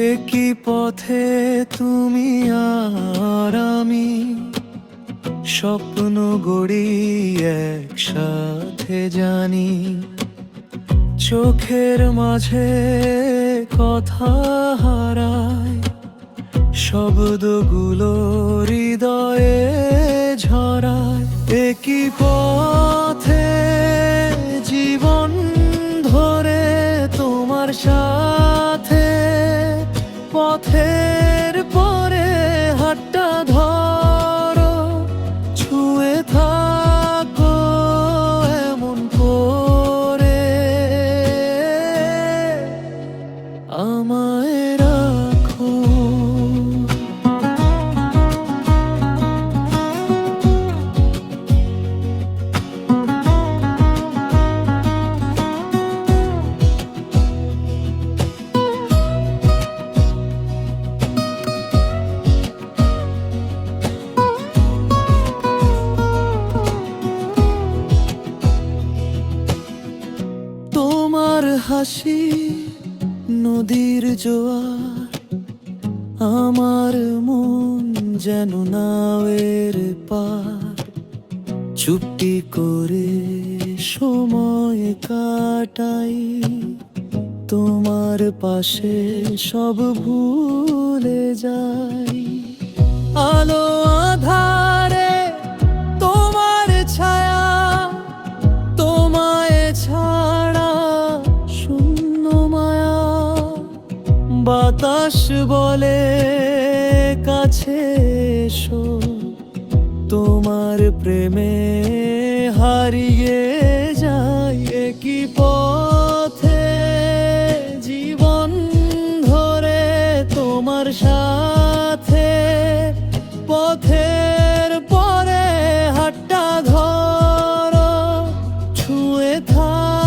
একই পথে তুমি আর আমি। স্বপ্ন গড়ি একসাথে জানি। চোখের মাঝে কথা হারায় শব্দগুলো হৃদয়ে ঝরায় একই পথে জীবন ধরে তোমার সাথে হাসি, নদীর জোয়ার, আমার মন যেন নাওয়ের পার। চুপটি করে সময় কাটাই, তোমার পাশে সব ভুলে যাই। আলো আধারে বাতাস বলে, কাছে এসো। তোমার প্রেমে হারিয়ে যাই কি পথে। জীবন ধরে তোমার সাথে, পথের পরে হাট্টা ধরো, ছুঁয়ে থাক।